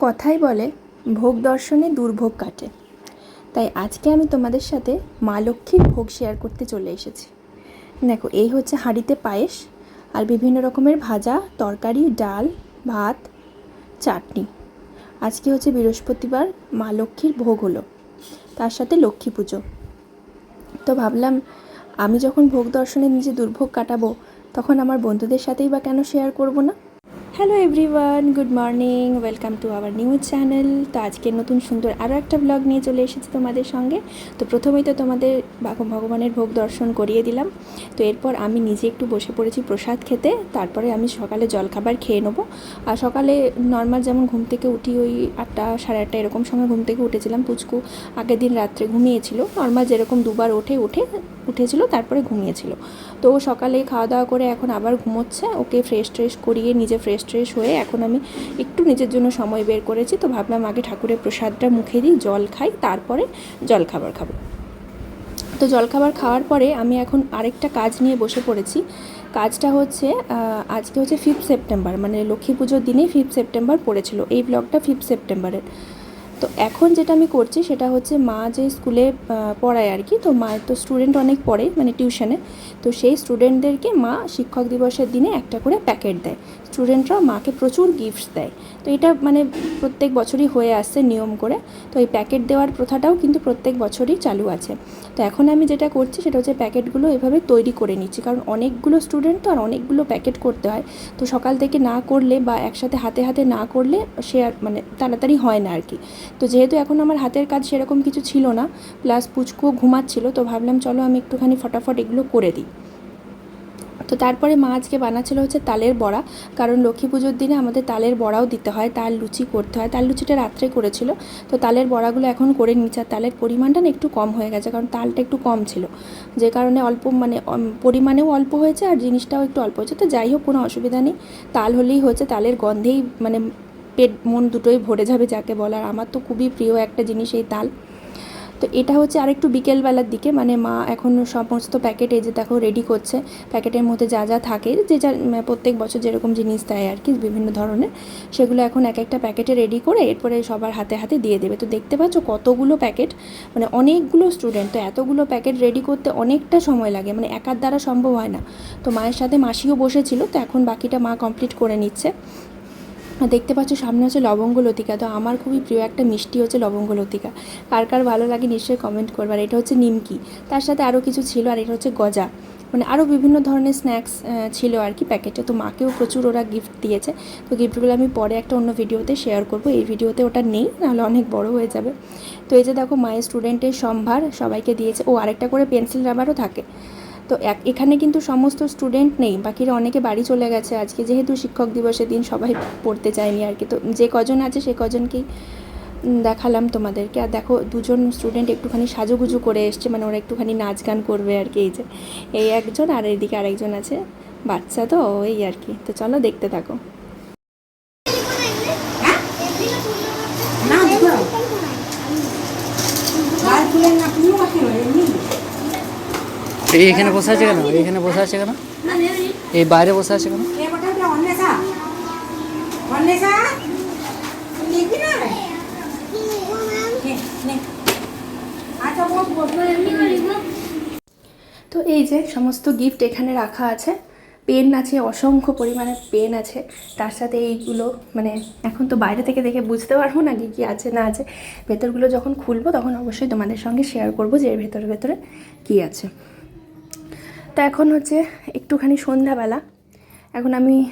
কথাই বলে, ভোগ দর্শনে দুর্ভোগ কাটে। তাই আজকে আমি তোমাদের সাথে মা লক্ষ্মীর ভোগ শেয়ার করতে চলে এসেছি। দেখো, এই হচ্ছে হাঁড়িতে পায়েস আর বিভিন্ন রকমের ভাজা, তরকারি, ডাল, ভাত, চাটনি। আজকে হচ্ছে বৃহস্পতিবার, মা লক্ষ্মীর ভোগ হলো, তার সাথে লক্ষ্মী পুজো। তো ভাবলাম, আমি যখন ভোগ দর্শনে নিজে দুর্ভোগ কাটাবো, তখন আমার বন্ধুদের সাথেই বা কেন শেয়ার করব না? Hello everyone, good morning, welcome to our new channel. তো আজকে নতুন সুন্দর আরও একটা ব্লগ নিয়ে চলে এসেছি তোমাদের সঙ্গে। তো প্রথমেই তো তোমাদের ভগবানের ভোগ দর্শন করিয়ে দিলাম। তো এরপর আমি নিজে একটু বসে পড়েছি প্রসাদ খেতে, তারপরে আমি সকালে জলখাবার খেয়ে নেব। আর সকালে নর্মাল যেমন ঘুম থেকে উঠি ওই আটটা, সাড়ে আটটা এরকম সময় ঘুম থেকে উঠেছিলাম। পুচকু আগের দিন রাত্রে ঘুমিয়েছিল। নর্মাল যেরকম দুবার ওঠে, উঠে, উঠেছিল, তারপরে ঘুমিয়েছিল। তো সকালে খাওয়া দাওয়া করে এখন আবার ঘুমোচ্ছে। ওকে ফ্রেশ ট্রেশ করিয়ে নিজে ফ্রেশ ট্রেশ হয়ে এখন আমি একটু নিজের জন্য সময় বের করেছি। তো ভাবলাম আগে ঠাকুরের প্রসাদটা মুখে দিই, জল খাই, তারপরে জল খাবার খাব। তো জলখাবার খাওয়ার পরে আমি এখন আরেকটা কাজ নিয়ে বসে পড়েছি। কাজটা হচ্ছে আজকে হচ্ছে ফিফথ সেপ্টেম্বর মানে লক্ষ্মী পুজোর দিনেই ফিফথ সেপ্টেম্বর পড়েছিল। এই ব্লগটা ফিফথ সেপ্টেম্বরের তো এখন যেটা আমি করছি সেটা হচ্ছে মা যে স্কুলে পড়ায় আর কি, তো মা, তো স্টুডেন্ট অনেক পড়ে মানে টিউশনে তো সেই স্টুডেন্টদেরকে মা শিক্ষক দিবসের দিনে একটা করে প্যাকেট দেয়। স্টুডেন্টরা মাকে প্রচুর গিফটস দেয়। তো এটা মানে প্রত্যেক বছরই হয়ে আসছে নিয়ম করে। তো এই প্যাকেট দেওয়ার প্রথাটাও কিন্তু প্রত্যেক বছরই চালু আছে। তো এখন আমি যেটা করছি সেটা হচ্ছে প্যাকেটগুলো এভাবে তৈরি করে নিচ্ছি। কারণ অনেকগুলো স্টুডেন্ট তো আর অনেকগুলো প্যাকেট করতে হয়। তো সকাল থেকে না করলে বা একসাথে হাতে হাতে না করলে সে আর মানে তাড়াতাড়ি হয় না আর কি। তো যেহেতু এখন আমার হাতের কাজ সেরকম কিছু ছিল না প্লাস পুচকুও ঘুমাচ্ছিল, তো ভাবলাম চলো আমি একটুখানি ফটাফট এগুলো করে দিই। তো তারপরে মা আজকে বানাচ্ছিল হচ্ছে তালের বড়া, কারণ লক্ষ্মী পুজোর দিনে আমাদের তালের বড়াও দিতে হয়, তাল লুচি করতে হয়, তাল লুচিটা রাত্রে করেছিল, তো তালের বড়াগুলো এখন করে নিচ্ছে, আর তালের পরিমাণটা না একটু কম হয়ে গেছে, কারণ তালটা একটু কম ছিল, যে কারণে অল্প মানে পরিমাণেও অল্প হয়েছে, আর জিনিসটাও একটু অল্প হয়েছে, তো যাই হোক কোনো অসুবিধা নেই, তাল হলেই হচ্ছে, তালের গন্ধেই মানে পেট, মন দুটোই ভরে যাবে যাকে বলার, আমার তো খুবই প্রিয় একটা জিনিস এই তাল। তো এটা হচ্ছে আরেকটু বিকেলবেলার দিকে মানে মা এখন সমস্ত প্যাকেট এই যে দেখো রেডি করছে। প্যাকেটের মধ্যে যা যা থাকে, যে যা প্রত্যেক বছর যেরকম জিনিস দেয় আর কি, বিভিন্ন ধরনের, সেগুলো এখন এক একটা প্যাকেটে রেডি করে এরপরে সবার হাতে হাতে দিয়ে দেবে। তো দেখতে পাচ্ছ কতগুলো প্যাকেট মানে অনেকগুলো স্টুডেন্ট তো এতগুলো প্যাকেট রেডি করতে অনেকটা সময় লাগে মানে একার দ্বারা সম্ভব হয় না। তো মায়ের সাথে মাসিও বসেছিল, তো এখন বাকিটা মা কমপ্লিট করে নিচ্ছে। দেখতে পাচ্ছ, সামনে হচ্ছে লবঙ্গ লতিকা। তো আমার খুবই প্রিয় একটা মিষ্টি হচ্ছে লবঙ্গ লতিকা। কার কার ভালো লাগে নিশ্চয়ই কমেন্ট করবে। আর এটা হচ্ছে নিমকি। তার সাথে আরও কিছু ছিল আর এটা হচ্ছে গজা। মানে আরও বিভিন্ন ধরনের স্ন্যাক্স ছিল আর কি প্যাকেটে তো মাকেও প্রচুর ওরা গিফট দিয়েছে। তো গিফটগুলো আমি পরে একটা অন্য ভিডিওতে শেয়ার করব। এই ভিডিওতে ওটা নেই, নাহলে অনেক বড় হয়ে যাবে। তো এই যে দেখো, মায়ের স্টুডেন্টের সম্ভার সবাইকে দিয়েছে। ও আরেকটা করে পেন্সিল রাবারও থাকে। তো এখানে কিন্তু সমস্ত স্টুডেন্ট নেই, বাকিরা অনেকে বাড়ি চলে গেছে। আজকে যেহেতু শিক্ষক দিবসের দিন সবাই পড়তে চায়নি আর কি। তো যে কজন আছে সে কজনকেই দেখালাম তোমাদেরকে। আর দেখো, দুজন স্টুডেন্ট একটুখানি সাজুগুজু করে এসছে মানে ওরা একটুখানি নাচ গান করবে আর কি, এই যে। এই একজন আর এদিকে আরেকজন আছে, বাচ্চা তো ওই আর কি। তো চলো দেখতে থাকো। না দুটো আর ফুলের না ফুলও আছে এমনি এই এখানে বসে আছে কেন? এইখানে বসে আছে কেন? এই বাইরে বসে আছে কেন? তো এই যে সমস্ত গিফট এখানে রাখা আছে পেন আছে অসংখ্য পরিমাণে পেন আছে তার সাথে এইগুলো মানে এখন তো বাইরে থেকে দেখে বুঝতে পারব না কি কী আছে না আছে। ভেতরগুলো যখন খুলবো তখন অবশ্যই তোমাদের সঙ্গে শেয়ার করব যে এর ভেতরে ভেতরে কী আছে। তো এখন হচ্ছে একটুখানি সন্ধ্যাবেলা। এখন আমি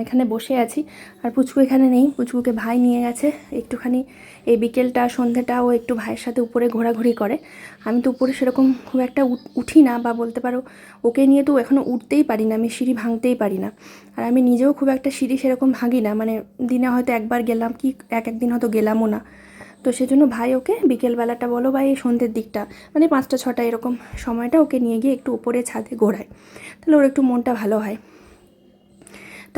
এখানে বসে আছি। আর পুচকু এখানে নেই। পুচকুকে ভাই নিয়ে গেছে। একটুখানি এই বিকেলটা, সন্ধ্যেটা ও একটু ভাইয়ের সাথে উপরে ঘোরাঘুরি করে। আমি তো উপরে সেরকম খুব একটা উঠ- না বা বলতে পারো, ওকে নিয়ে তো এখনও উঠতেই পারি না। আমি সিঁড়ি ভাঙতেই পারি না। আর আমি নিজেও খুব একটা সিঁড়ি সেরকম ভাঙি না। মানে দিনে হয়তো একবার গেলাম কি এক একদিন হয়তো গেলামও না। তো সেজন্য ভাই ওকে বিকেলবেলাটা বলো বা এই সন্ধ্যের দিকটা মানে পাঁচটা ছটা এরকম সময়টা ওকে নিয়ে গিয়ে একটু উপরে ছাদে ঘোরায়। তাহলে ওর একটু মনটা ভালো হয়।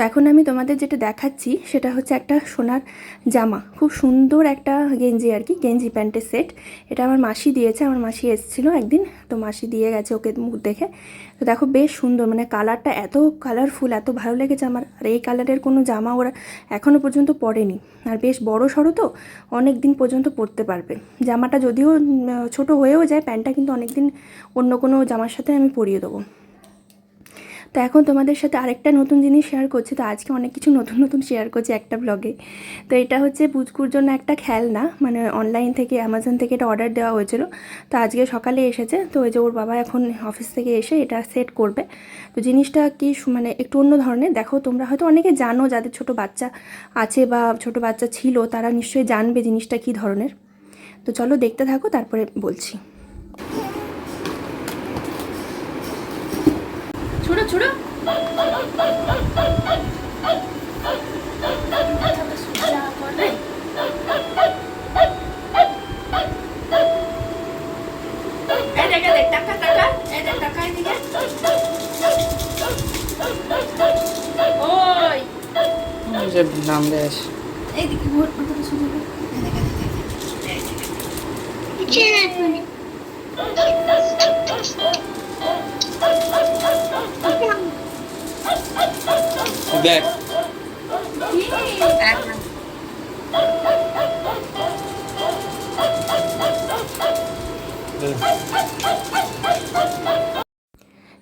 তো এখন আমি তোমাদের যেটা দেখাচ্ছি, সেটা হচ্ছে একটা সোনার জামা। খুব সুন্দর একটা গেঞ্জি আর কি, গেঞ্জি প্যান্টের সেট। এটা আমার মাসি দিয়েছে, আমার মাসি এসেছিল একদিন, তো মাসি দিয়ে গেছে ওকে মুখ দেখে। তো দেখো বেশ সুন্দর মানে কালারটা এত কালারফুল এত ভালো লেগেছে আমার। আর এই কালারের কোনো জামা ওরা এখনও পর্যন্ত পরেনি। আর বেশ বড় সড়ো তো, অনেক দিন পর্যন্ত পরতে পারবে। জামাটা যদিও ছোট হয়েও যায়, প্যান্টটা কিন্তু অনেক দিন অন্য কোনো জামার সাথে আমি পরিয়ে দেবো। তো এখন তোমাদের সাথে আরেকটা নতুন জিনিস শেয়ার করছি। তো আজকে অনেক কিছু নতুন নতুন শেয়ার করছি একটা ব্লগে তো এটা হচ্ছে পুচকুর জন্য একটা খেলনা মানে অনলাইন থেকে অ্যামাজন থেকে এটা অর্ডার দেওয়া হয়েছিল। তো আজকে সকালে এসেছে। তো ওই যে ওর বাবা এখন অফিস থেকে এসে এটা সেট করবে। তো জিনিসটা কি মানে একটু অন্য ধরনের। দেখো, তোমরা হয়তো অনেকে জানো, যাদের ছোট বাচ্চা আছে বা ছোট বাচ্চা ছিল, তারা নিশ্চয়ই জানবে জিনিসটা কী ধরনের। তো চলো দেখতে থাকো, তারপরে বলছি। ছোটো ছোটো ওই। যে নাম দেশ এইদিকে ঘুর ওটা সোজা কর। দেখ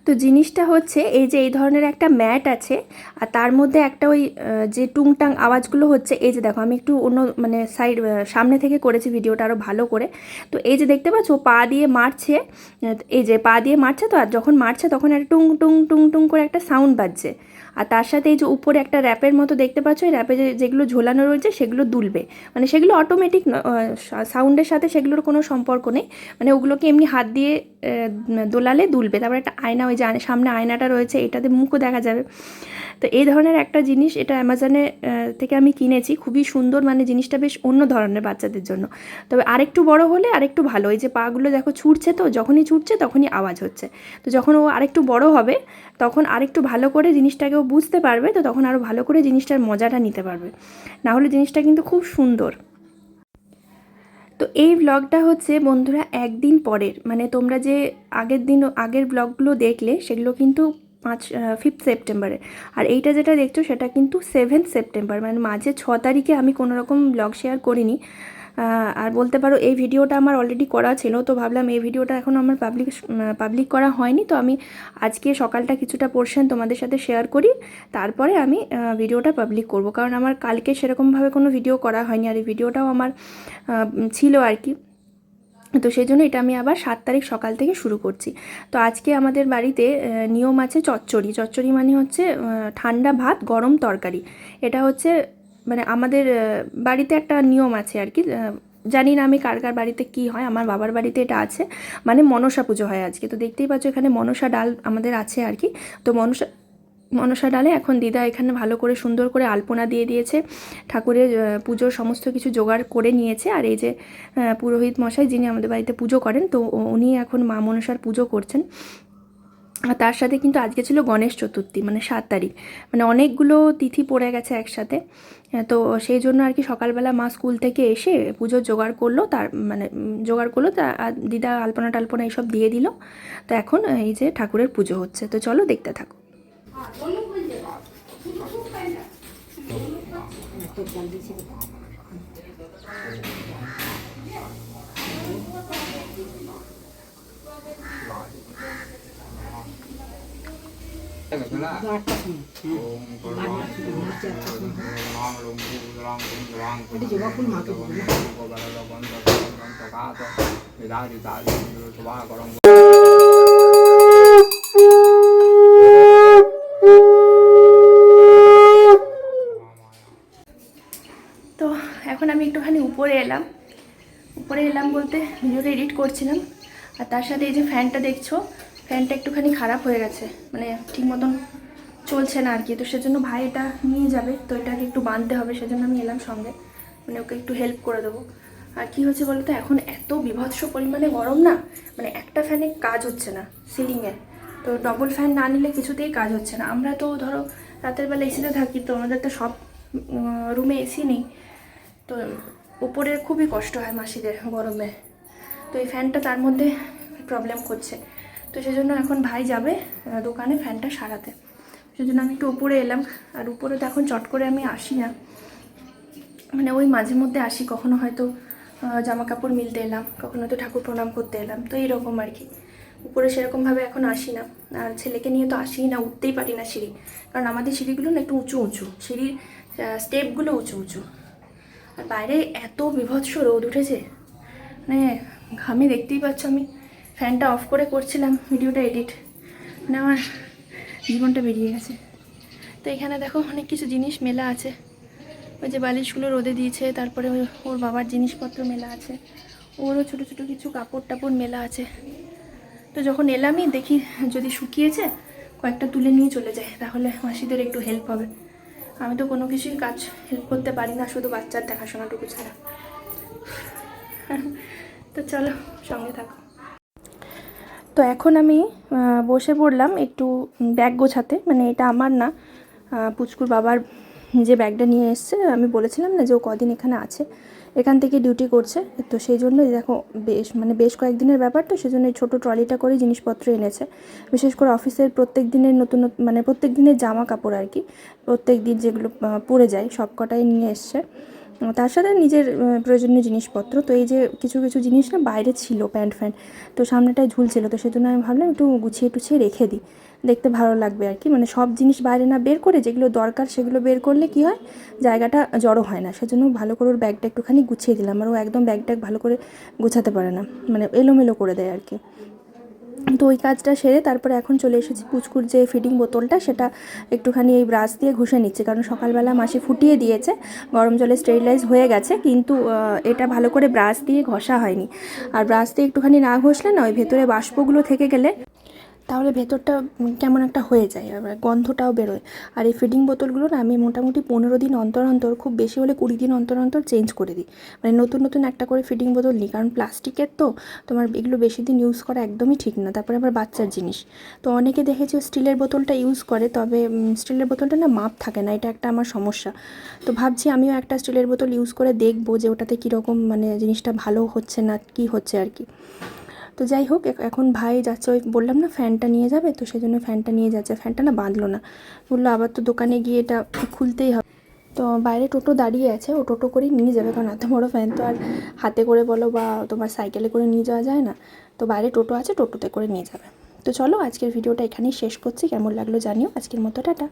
তো জিনিসটা হচ্ছে এই যে এই ধরনের একটা ম্যাট আছে, আর তার মধ্যে একটা ওই যে টুংটাং আওয়াজগুলো হচ্ছে, এই যে দেখো আমি একটু অন্য মানে সাইড সামনে থেকে করেছি ভিডিওটা আরও ভালো করে। তো এই যে দেখতে পাচ্ছ, পা দিয়ে মারছে এই যে পা দিয়ে মারছে তো, আর যখন মারছে তখন একটা টুং টুং টুং টুং করে একটা সাউন্ড বাজছে। আর তার সাথে এই যে উপরে একটা র্যাপের মতো দেখতে পাচ্ছ, এই র্যাপে যেগুলো ঝোলানো রয়েছে সেগুলো দুলবে। মানে সেগুলো অটোমেটিক সাউন্ডের সাথে সেগুলোর কোনো সম্পর্ক নেই। মানে ওগুলোকে এমনি হাত দিয়ে দোলালে দুলবে। তারপর একটা আয়না, ওই যে সামনে আয়নাটা রয়েছে, এটাতে মুখও দেখা যাবে। তো এই ধরনের একটা জিনিস এটা অ্যামাজনে থেকে আমি কিনেছি। খুবই সুন্দর মানে জিনিসটা বেশ অন্য ধরনের বাচ্চাদের জন্য। তবে আরেকটু বড় হলে আরেকটু ভালো। এই যে পাগুলো দেখো ছুটছে তো, যখনই ছুটছে তখনই আওয়াজ হচ্ছে। তো যখন ও আরেকটু বড় হবে, তখন আরেকটু ভালো করে জিনিসটাকেও বুঝতে পারবে, তো তখন আরও ভালো করে জিনিসটার মজাটা নিতে পারবে। না হলে জিনিসটা কিন্তু খুব সুন্দর। তো এই ব্লগটা হচ্ছে বন্ধুরা একদিন পরের। মানে তোমরা যে আগের দিন, আগের ব্লগগুলো দেখলে, সেগুলো কিন্তু পাঁচ ফিফথ সেপ্টেম্বরে আর এইটা যেটা দেখছ, সেটা কিন্তু সেভেন্থ সেপ্টেম্বর মানে মাঝে ছ তারিখে আমি কোনো রকম ব্লগ শেয়ার করিনি। আর বলতে পারো, এই ভিডিওটা আমার অলরেডি করা ছিল, তো ভাবলাম এই ভিডিওটা এখন আমার পাবলিক পাবলিক করা হয়নি, তো আমি আজকে সকালটা কিছুটা পোর্শন তোমাদের সাথে শেয়ার করি, তারপরে আমি ভিডিওটা পাবলিক করব। কারণ আমার কালকে সেরকমভাবে কোনো ভিডিও করা হয়নি, আর এই ভিডিওটাও আমার ছিল আর কি। তো সেই জন্য এটা আমি আবার সাত তারিখ সকাল থেকে শুরু করছি। তো আজকে আমাদের বাড়িতে নিয়ম আছে চচ্চড়ি। চচ্চড়ি মানে হচ্ছে ঠান্ডা ভাত, গরম তরকারি। এটা হচ্ছে মানে আমাদের বাড়িতে একটা নিয়ম আছে আর কি জানি না আমি কার কার বাড়িতে কি হয়, আমার বাবার বাড়িতে এটা আছে মানে মনসা পুজো হয় আজকে। তো দেখতেই পাচ্ছ এখানে মনসা ডাল আমাদের আছে আর কি। তো মনসা মনসা ডালে এখন দিদা এখানে ভালো করে সুন্দর করে আলপনা দিয়ে দিয়েছে, ঠাকুরের পুজোর সমস্ত কিছু জোগাড় করে নিয়েছে। আর এই যে পুরোহিত মশাই যিনি আমাদের বাড়িতে পুজো করেন, তো উনি এখন মা মনসার পুজো করছেন। আর তার সাথে কিন্তু আজকে ছিল গণেশ চতুর্থী মানে সাত তারিখ। মানে অনেকগুলো তিথি পড়ে গেছে একসাথে। তো সেই জন্য আর কি সকালবেলা মা স্কুল থেকে এসে পুজোর জোগাড় করল, তার মানে জোগাড় করল, তা দিদা আলপনা টালপনা এইসব দিয়ে দিল। তো এখন এই যে ঠাকুরের পুজো হচ্ছে। তো চলো দেখতে থাকো। তো এখন আমি একটুখানি উপরে এলাম। উপরে এলাম বলতে ভিডিওটা এডিট করছিলাম। আর তার সাথে এই যে ফ্যানটা দেখছ ফ্যানটা একটুখানি খারাপ হয়ে গেছে মানে ঠিক মতন চলছে না আর কি তো সেজন্য ভাই এটা নিয়ে যাবে, তো এটাকে একটু বাঁধতে হবে, সেজন্য আমি এলাম সঙ্গে। মানে ওকে একটু হেল্প করে দেবো। আর কি হচ্ছে বলতো এখন এত বিভৎস পরিমাণে গরম না মানে একটা ফ্যানে কাজ হচ্ছে না সিলিংয়ে তো ডবল ফ্যান না নিলে কিছুতেই কাজ হচ্ছে না। আমরা তো ধরো রাতের বেলা এসিতে থাকি, তো আমাদের তো সব রুমে এসি নেই। তো উপরে খুবই কষ্ট হয় মাসিদের গরমে। তো এই ফ্যানটা তার মধ্যে প্রবলেম করছে। তো সেজন্য এখন ভাই যাবে দোকানে ফ্যানটা সারাতে। সেজন্য আমি একটু উপরে এলাম, আর উপরে তো এখন চট করে আমি আসি না। মানে ওই মাঝে মধ্যে আসি, কখনো হয়তো জামা কাপড় মিলতে এলাম, কখনো হয়তো ঠাকুর প্রণাম করতে এলাম, তো এইরকম আর কি। উপরে সেরকমভাবে এখন আসি না, আর ছেলেকে নিয়ে তো আসি না, উঠতেই পারি না সিঁড়ি। কারণ আমাদের সিঁড়িগুলো না একটু উঁচু উঁচু, সিঁড়ির স্টেপগুলো উঁচু উঁচু। আর বাইরে এত বিভৎস রোদ উঠেছে মানে ঘামে দেখতেই পাচ্ছ আমি। ফ্যানটা অফ করে করছিলাম, ভিডিওটা এডিট মানে আমার জীবনটা বেরিয়ে গেছে। তো এখানে দেখো অনেক কিছু জিনিস মেলা আছে। ওই যে বালিশগুলো রোদে দিয়েছে, তারপরে ওর বাবার জিনিসপত্র মেলা আছে। ওরও ছোটো ছোটো কিছু কাপড় টাপড় মেলা আছে। তো যখন এলামই, দেখি যদি শুকিয়েছে, কয়েকটা তুলে নিয়ে চলে যায়। তাহলে মাসিদের একটু হেল্প হবে। আমি তো কোনো কিছুই কাজ হেল্প করতে পারি না, শুধু বাচ্চার দেখাশোনাটুকু ছাড়া। তো চলো, সঙ্গে থাকো। তো এখন আমি বসে পড়লাম একটু ব্যাগ গোছাতে মানে এটা আমার না। পুচকুর বাবার যে ব্যাগটা নিয়ে এসছে, আমি বলেছিলাম না যে ও কদিন এখানে আছে, এখান থেকে ডিউটি করছে। তো সেই জন্য দেখো, বেশ মানে বেশ কয়েকদিনের ব্যাপার তো, সেই জন্য এই ছোটো ট্রলিটা করে জিনিসপত্র এনেছে। বিশেষ করে অফিসের প্রত্যেক দিনের নতুন মানে প্রত্যেক দিনের জামা কাপড় আর কি, প্রত্যেক দিন যেগুলো পরে যায় সব কটাই নিয়ে এসছে। তার সাথে নিজের প্রয়োজনীয় জিনিসপত্র। তো এই যে কিছু কিছু জিনিস না বাইরে ছিল, প্যান্ট ফ্যান্ট। তো সামনেটায় ঝুলছিল, তো সেজন্য আমি ভাবলাম একটু গুছিয়ে টুছিয়ে রেখে দিই। দেখতে ভালো লাগবে আর কি। মানে সব জিনিস বাইরে না বের করে, যেগুলো দরকার সেগুলো বের করলে কি হয়? জায়গাটা জড়ো হয় না। সেজন্য ভালো করে ওর ব্যাগটা একটুখানি গুছিয়ে দিলাম। আর ও একদম ব্যাগটা ভালো করে গোছাতে পারে না। মানে এলোমেলো করে দেয় আর কি। তো ওই কাজটা সেরে তারপরে এখন চলে এসেছি পুচকুর যে ফিডিং বোতলটা, সেটা একটুখানি এই ব্রাশ দিয়ে ঘষে নিচ্ছে। কারণ সকালবেলা মাসি ফুটিয়ে দিয়েছে, গরম জলে স্টেরিলাইজ হয়ে গেছে, কিন্তু এটা ভালো করে ব্রাশ দিয়ে ঘষা হয়নি। আর ব্রাশ দিয়ে একটুখানি না ঘষলে না, ওই ভেতরে বাষ্পগুলো থেকে গেলে তাহলে ভেতরটা কেমন একটা হয়ে যায় আবার গন্ধটাও বেরোয়। আর এই ফিডিং বোতলগুলো না আমি মোটামুটি পনেরো দিন অন্তর অন্তর, খুব বেশি হলে কুড়ি দিন অন্তর অন্তর চেঞ্জ করে দিই। মানে নতুন নতুন একটা করে ফিডিং বোতল নিই, কারণ প্লাস্টিকের তো তোমার এগুলো বেশি দিন ইউজ করা একদমই ঠিক না। তারপরে আবার বাচ্চার জিনিস। তো অনেকে দেখেছি স্টিলের বোতলটা ইউজ করে, তবে স্টিলের বোতলটা না মাপ থাকে না, এটা একটা আমার সমস্যা। তো ভাবছি আমিও একটা স্টিলের বোতল ইউজ করে দেখব যে ওটাতে কীরকম মানে জিনিসটা ভালো হচ্ছে না কি হচ্ছে আর কি। তো যাই হোক এখন ভাই যাচ্ছে, ওই বললাম না ফ্যানটা নিয়ে যাবে, তো সেজন্য ফ্যানটা নিয়ে যাচ্ছে, ফ্যানটা না বাঁধলো না। বলল আবার তো দোকানে গিয়ে এটা খুলতেই হবে। তো বাইরে টোটো দাঁড়িয়ে আছে, ও টোটো করেই নিয়ে যাবে, কারণ এত বড়ো ফ্যান তো আর হাতে করে বলো বা তোমার সাইকেলে করে নিয়ে যাওয়া যায় না। তো বাইরে টোটো আছে, টোটোতে করে নিয়ে যাবে। তো চলো আজকের ভিডিওটা এখানেই শেষ করছি, কেমন লাগল জানিও। আজকের মতো টাটা।